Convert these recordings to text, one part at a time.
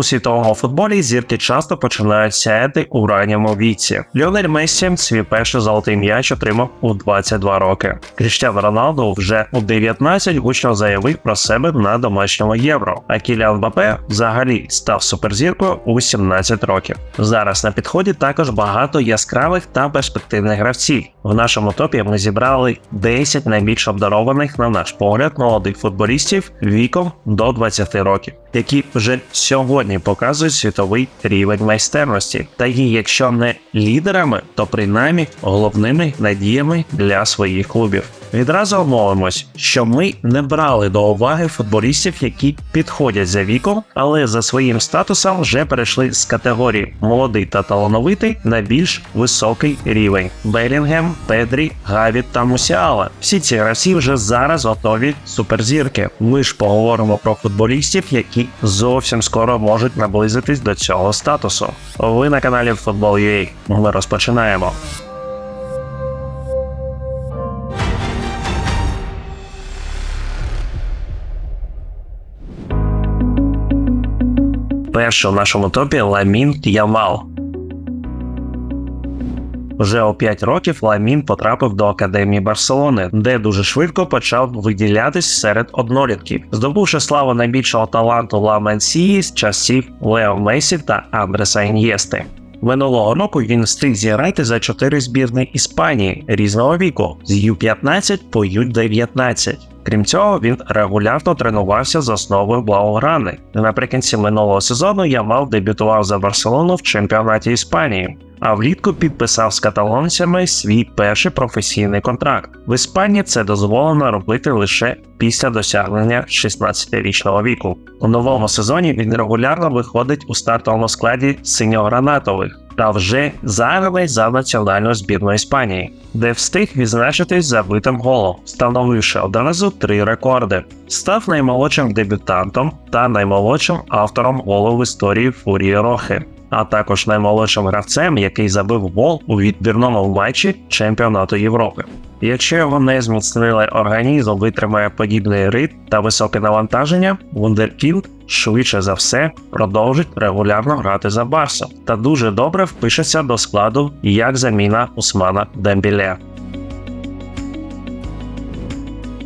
У світовому футболі зірки часто починають сяяти у ранньому віці. Ліонель Мессі свій перший золотий м'яч отримав у 22 роки. Кріштіану Роналду вже у 19 гучно заявив про себе на домашньому євро. А Кіліан Мбаппе взагалі став суперзіркою у 17 років. Зараз на підході також багато яскравих та перспективних гравців. В нашому топі ми зібрали 10 найбільш обдарованих, на наш погляд, молодих футболістів віком до 20 років, які вже сьогодні показують світовий рівень майстерності, та є, якщо не лідерами, то принаймні головними надіями для своїх клубів. Відразу обмовимось, що ми не брали до уваги футболістів, які підходять за віком, але за своїм статусом вже перейшли з категорії молодий та талановитий на більш високий рівень. Белінгем, Педрі, Гавіт та Мусіала. Всі ці гравці вже зараз готові суперзірки. Ми ж поговоримо про футболістів, які зовсім скоро можуть наблизитись до цього статусу. Ви на каналі Football.ua. Ми розпочинаємо. Перший у нашому топі Ламін Ямал. Вже у 5 років Ламін потрапив до академії Барселони, де дуже швидко почав виділятись серед однолітків, здобувши славу найбільшого таланту Ла Мансії з часів Лео Месі та Андреса Ін'єсти. Минулого року він встиг зіграти за чотири збірни Іспанії різного віку з Ю-15 по Ю-19. Крім цього, він регулярно тренувався з основою Блауграни. Наприкінці минулого сезону Ямал дебютував за Барселону в чемпіонаті Іспанії, а влітку підписав з каталонцями свій перший професійний контракт. В Іспанії це дозволено робити лише після досягнення 16-річного віку. У новому сезоні він регулярно виходить у стартовому складі синьогранатових та вже заграний за національну збірну Іспанії, де встиг відзначитись забитим голом, встановивши одразу три рекорди. Став наймолодшим дебютантом та наймолодшим автором голу в історії Фурії Рохи, а також наймолодшим гравцем, який забив гол у відбірному матчі чемпіонату Європи. Якщо його не зміцнили організм витримає подібний ритм та високе навантаження, Вундеркінд швидше за все продовжить регулярно грати за Барсу та дуже добре впишеться до складу як заміна Усмана Дембіле.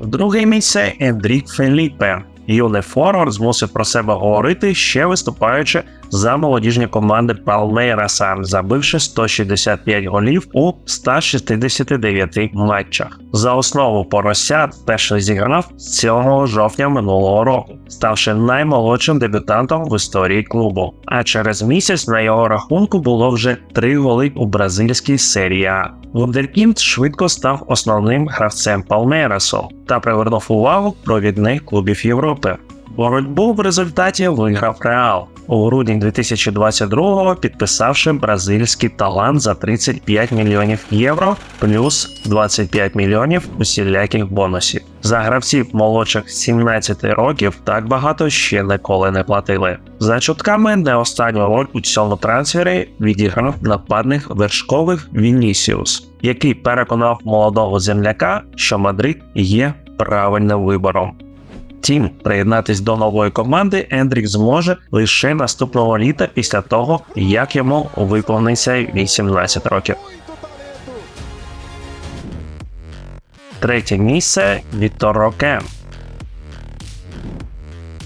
Друге місце Ендрік Феліпе. Юний форвард змусив про себе говорити, ще виступаючи за молодіжні команди Палмейраса, забивши 165 голів у 169 матчах. За основу поросят перший зіграв 7 жовтня минулого року, ставши наймолодшим дебютантом в історії клубу. А через місяць на його рахунку було вже три голи у бразильській серії А. Вундеркінд швидко став основним гравцем Палмейрасу та привернув увагу провідних клубів Європи. Боротьбу в результаті виграв Реал у грудні 2022-го, підписавши бразильський талант за 35 мільйонів євро плюс 25 мільйонів усіляких бонусів. За гравців молодших 17 років так багато ще ніколи не платили. За чутками не останню роль у цьому трансфері відіграв нападник вершкових Вінісіус, який переконав молодого земляка, що Мадрид є правильним вибором. Втім, приєднатись до нової команди Ендрік зможе лише наступного літа після того, як йому виповниться 18 років. Третє місце Віктор Роке.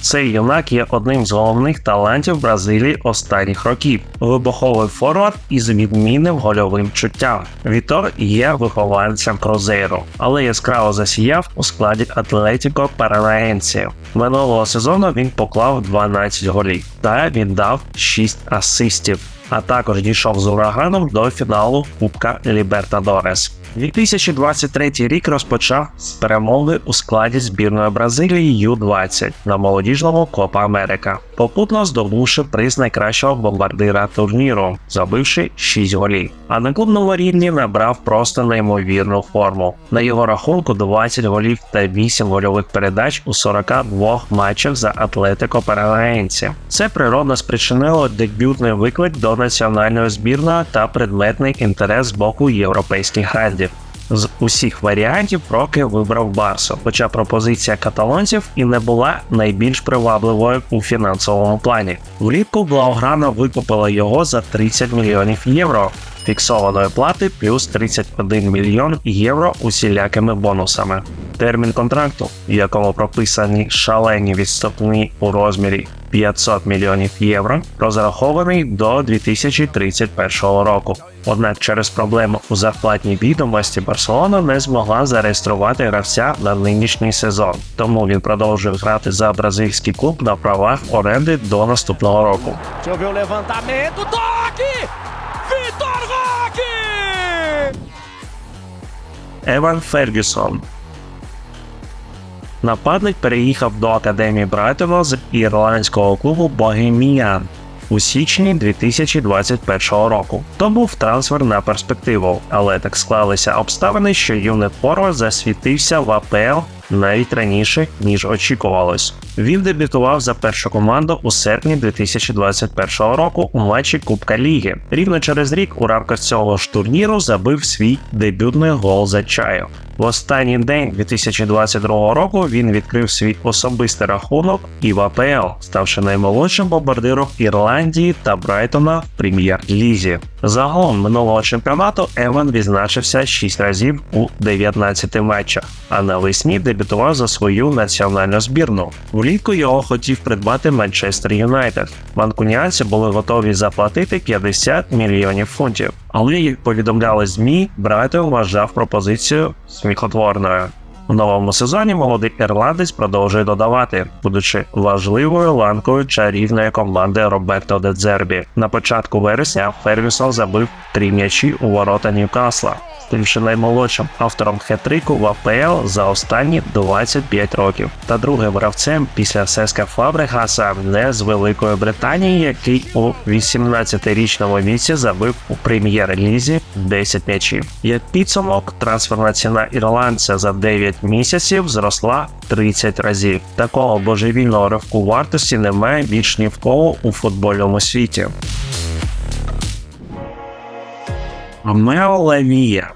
Цей юнак є одним з головних талантів Бразилії останніх років. Вибуховий форвард із відмінним гольовим чуттям. Вітор є вихованцем Крузейру, але яскраво засіяв у складі Атлетіко Паранаенсі. Минулого сезону він поклав 12 голів та віддав 6 асистів. А також дійшов з ураганом до фіналу Кубка Лібертадорес. 2023 рік розпочав з перемоги у складі збірної Бразилії Ю-20 на молодіжному Копа Америка, попутно здобувши приз найкращого бомбардира турніру, забивши 6 голів. А на клубному рівні набрав просто неймовірну форму. На його рахунку 20 голів та 8 гольових передач у 42 матчах за Атлетико Паранаенці. Це природно спричинило дебютний виклик до національної збірної та предметний інтерес з боку європейських грандів. З усіх варіантів Роке вибрав Барсу, хоча пропозиція каталонців і не була найбільш привабливою у фінансовому плані. Влітку Блауграна викупила його за 30 мільйонів євро. Фіксованої плати плюс 31 мільйон євро усілякими бонусами. Термін контракту, в якому прописані шалені відступні у розмірі 500 мільйонів євро, розрахований до 2031 року. Однак через проблему у зарплатній відомості Барселона не змогла зареєструвати гравця на нинішній сезон, тому він продовжує грати за бразильський клуб на правах оренди до наступного року. Deixa eu Нападник переїхав до академії Брайтона з ірландського клубу Богеміян у січні 2021 року. То був трансфер на перспективу, але так склалися обставини, що юний форвард засвітився в АПЛ навіть раніше ніж очікувалось. Він дебютував за першу команду у серпні 2021 року у матчі Кубка Ліги. Рівно через рік у рамках цього ж турніру забив свій дебютний гол за чаю. В останній день 2022 року він відкрив свій особистий рахунок і в АПЛ, ставши наймолодшим бомбардиром Ірландії та Брайтона в прем'єр-лізі. Загалом минулого чемпіонату Еван відзначився 6 разів у 19 матчах, а навесні дебютував за свою національну збірну. Влітку його хотів придбати Манчестер Юнайтед. Манкуніанці були готові заплатити 50 мільйонів фунтів. Але як повідомляли ЗМІ, Брайтон вважав пропозицію сміхотворною. У новому сезоні молодий ірландець продовжує додавати, будучи важливою ланкою чарівної команди Роберто де Дзербі. На початку вересня Фергюсон забив три м'ячі у ворота Ньюкасла, ставши наймолодшим автором хет-трику в АПЛ за останні 25 років, та другим гравцем після Сеска Фабрегаса не з Великої Британії, який у 18-річному віці забив у прем'єр-лізі 10 м'ячів. Як підсумок, трансферна ціна ірландця за 9 місяців зросла 30 разів. Такого божевільного ривку вартості немає більш ні в кого у футбольному світі. Ромео Лавія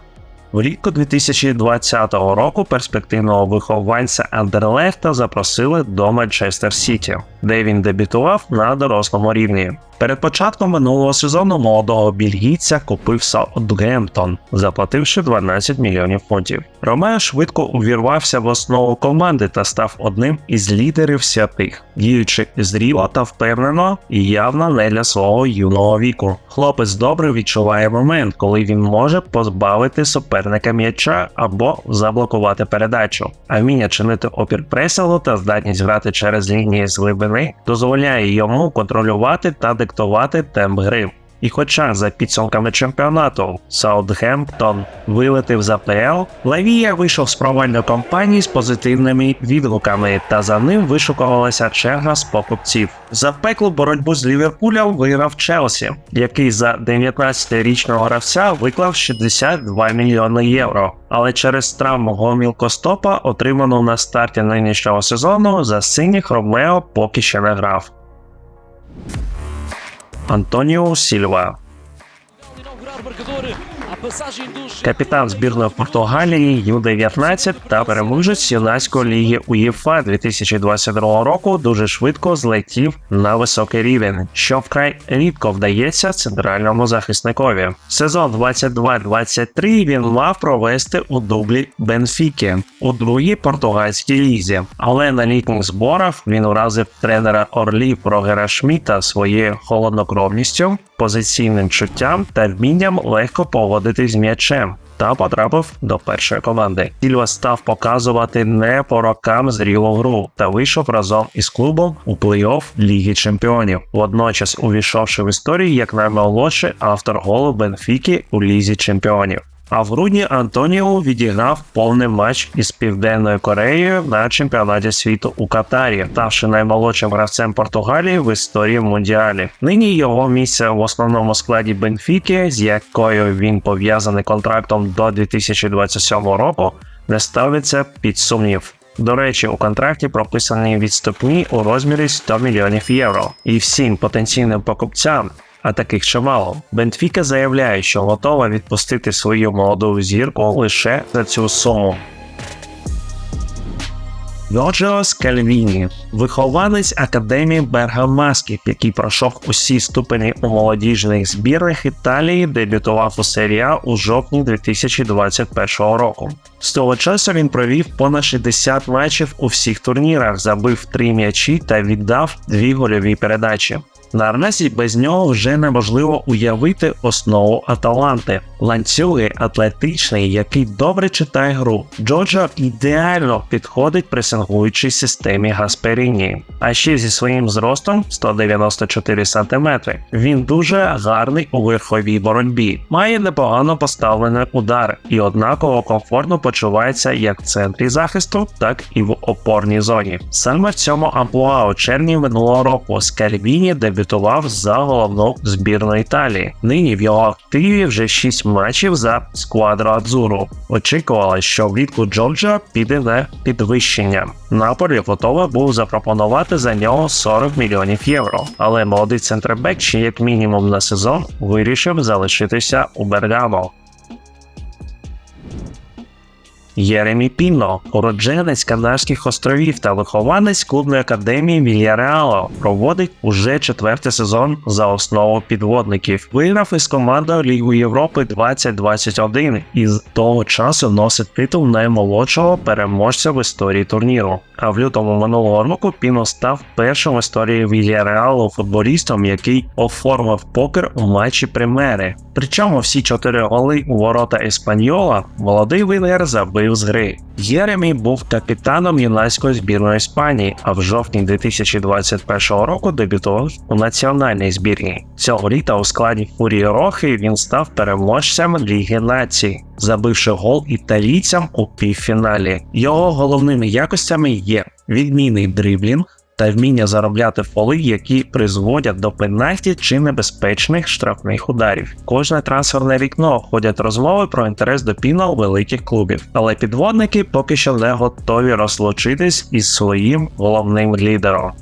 Влітку 2020 року перспективного вихованця Андерлехта запросили до Манчестер Сіті, де він дебютував на дорослому рівні. Перед початком минулого сезону молодого більгійця купив Саутгемптон, заплативши 12 мільйонів фунтів. Ромео швидко увірвався в основу команди та став одним із лідерів святих, діючи зріло та впевнено і явно не для свого юного віку. Хлопець добре відчуває момент, коли він може позбавити суперника м'яча або заблокувати передачу. А вміння чинити опір пресингу та здатність грати через лінії з глибини дозволяє йому контролювати та диктувати темп гри. І хоча за підсумками чемпіонату Саутгемптон вилетив з АПЛ, Лавія вийшов з провальної кампанії з позитивними відгуками, та за ним вишукувалася черга з покупців. За пеклу боротьбу з Ліверпулем виграв Челсі, який за 19-річного гравця виклав 62 мільйони євро. Але через травму гомілкостопа, отриману на старті нинішнього сезону, за синіх Ромео поки ще не грав. Антоніо Сільва капітан збірної Португалії Ю-19 та переможець юнацької ліги УЄФА 2022 року дуже швидко злетів на високий рівень, що вкрай рідко вдається центральному захисникові. Сезон 22-23 він мав провести у дублі Бенфіки у другій португальській лізі, але на літніх зборах він уразив тренера Орлі Прогера Шміта своєю холоднокровністю, позиційним чуттям та вмінням легко поводитись з м'ячем. Та потрапив до першої команди. Сільва став показувати не по рокам зрілу гру та вийшов разом із клубом у плей-офф Ліги Чемпіонів, водночас увійшовши в історію як наймолодший автор голу Бенфіки у Лізі Чемпіонів. А в грудні Антоніо відіграв повний матч із Південною Кореєю на чемпіонаті світу у Катарі, ставши наймолодшим гравцем Португалії в історії Мундіалі. Нині його місце в основному складі Бенфіки, з якою він пов'язаний контрактом до 2027 року, не ставиться під сумнів. До речі, у контракті прописані відступні у розмірі 100 мільйонів євро, і всім потенційним покупцям а таких чимало. Бенфіка заявляє, що готова відпустити свою молоду зірку лише за цю суму. Йоджо Скальвіні, вихованець академії Бергамасків, який пройшов усі ступені у молодіжних збірних Італії, дебютував у серії А у жовтні 2021 року. З того часу він провів понад 60 матчів у всіх турнірах, забив три м'ячі та віддав дві гольові передачі. Наразі без нього вже неможливо уявити основу Аталанти. Ланцюги атлетичний, який добре читає гру. Джоджо ідеально підходить пресингуючій системі Гасперіні. А ще зі своїм зростом 194 см. Він дуже гарний у верховій боротьбі, має непогано поставлений удар і однаково комфортно почувається як в центрі захисту, так і в опорній зоні. Саме в цьому амплуа у червні минулого року Скальвіні дебютував за головну збірну Італії. Нині в його активі вже 6 матчів за сквадро Адзуру. Очікували, що влітку Джорджа піде на підвищення. Наполі готова був запропонувати за нього 40 мільйонів євро, але молодий центрбек ще як мінімум на сезон вирішив залишитися у Бергамо. Єремі Піно, уродженець Канарських островів та вихованець клубної академії Вільяреало, проводить уже четвертий сезон за основу підводників. Виграв із командою Лігу Європи 2021 і з того часу носить титул наймолодшого переможця в історії турніру. А в лютому минулого року Піно став першим в історії Вільяреалу футболістом, який оформив покер у матчі прем'єри. Причому всі чотири голи у ворота Еспаньола молодий Вілер забив з гри. Єремі був капітаном юнацької збірної Іспанії, а в жовтні 2021 року дебютував у національній збірні. Цього літа у складі Фурії Рохи він став переможцем Ліги Націй, забивши гол італійцям у півфіналі. Його головними якостями є відмінний дриблінг, та вміння заробляти фоли, які призводять до пенальті чи небезпечних штрафних ударів. Кожне трансферне вікно ходять розмови про інтерес до піна у великих клубів, але підводники поки що не готові розлучитись із своїм головним лідером.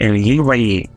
Ельї Ваї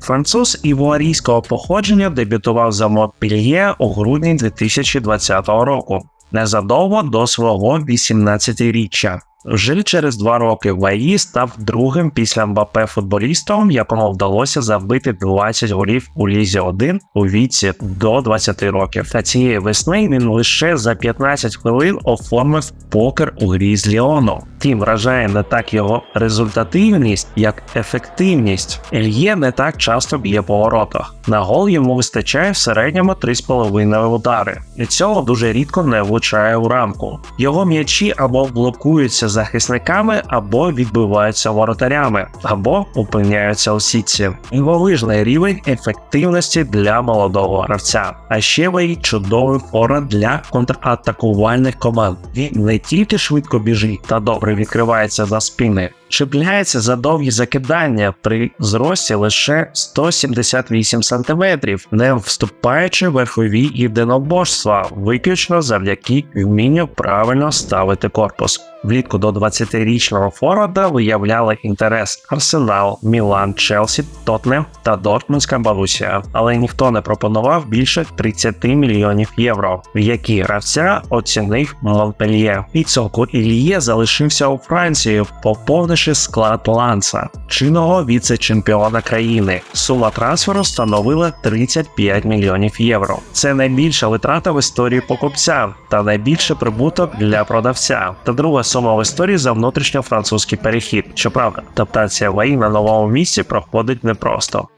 Француз івуарійського походження дебютував за Монпельє у грудні 2020 року, незадовго до свого 18-річчя. Вже через два роки Ваї став другим після Мбапе футболістом, якому вдалося забити 20 голів у Лізі 1 у віці до 20 років. Та цієї весни він лише за 15 хвилин оформив покер у грі з Ліону. Тім вражає не так його результативність, як ефективність. Ельє не так часто б'є по воротах. На гол йому вистачає в середньому 3,5 удари. І цього дуже рідко не влучає у рамку. Його м'ячі або блокуються захисниками, або відбиваються воротарями, або опиняються у сітці. Дивовижний рівень ефективності для молодого гравця. А ще ви чудовий фора для контратакувальних команд. Він не тільки швидко біжить та добре відкривається за спини, чіпляється за довгі закидання при зрості лише 178 см, не вступаючи в верхові єдиноборства, виключно завдяки вмінню правильно ставити корпус. Влітку до 20-річного Форварда виявляли інтерес Арсенал, Мілан, Челсі, Тотнем та Дортмундська Борусія, але ніхто не пропонував більше 30 мільйонів євро, які гравця оцінив Монпельє. Підсумку Ільє залишився у Франції, поповнивши склад Ланса, чинного віце-чемпіона країни. Сума трансферу становила 35 мільйонів євро. Це найбільша витрата в історії покупця та найбільший прибуток для продавця. Та друга сума в історії за внутрішньофранцузький перехід. Щоправда, адаптація Ваї на новому місці проходить непросто.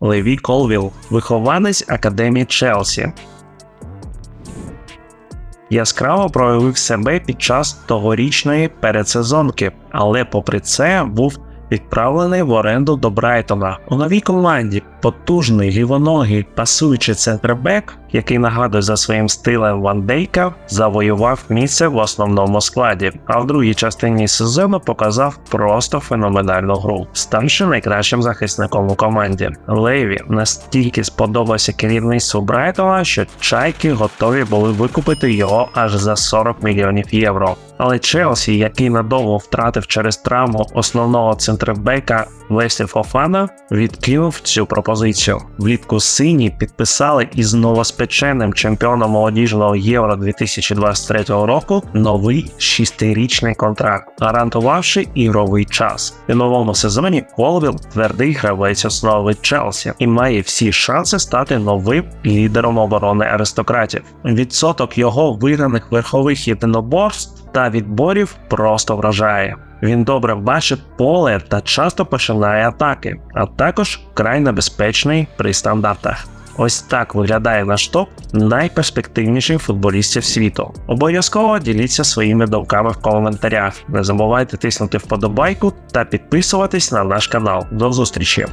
Леві Колвіл, вихованець академії Челсі. Яскраво проявив себе під час тогорічної передсезонки, але попри це був відправлений в оренду до Брайтона. У новій команді потужний лівоногий пасуючий центрбек який нагадує за своїм стилем Ван Дейка, завоював місце в основному складі, а в другій частині сезону показав просто феноменальну гру, ставши найкращим захисником у команді. Леві настільки сподобався керівництву Брайтона, що чайки готові були викупити його аж за 40 мільйонів євро. Але Челсі, який надовго втратив через травму основного центрбека Лесі Фофана, відкинув цю пропозицію. Влітку сині підписали із новоспеченим чемпіоном молодіжного Євро 2023 року новий шістирічний контракт, гарантувавши ігровий час. У новому сезоні Колвіл твердий гравець основи Челсі і має всі шанси стати новим лідером оборони аристократів. Відсоток його виграних верхових єдиноборств та відборів просто вражає. Він добре бачить поле та часто починає атаки, а також край небезпечний при стандартах. Ось так виглядає наш топ найперспективніших футболістів світу. Обов'язково діліться своїми думками в коментарях. Не забувайте тиснути вподобайку та підписуватись на наш канал. До зустрічі!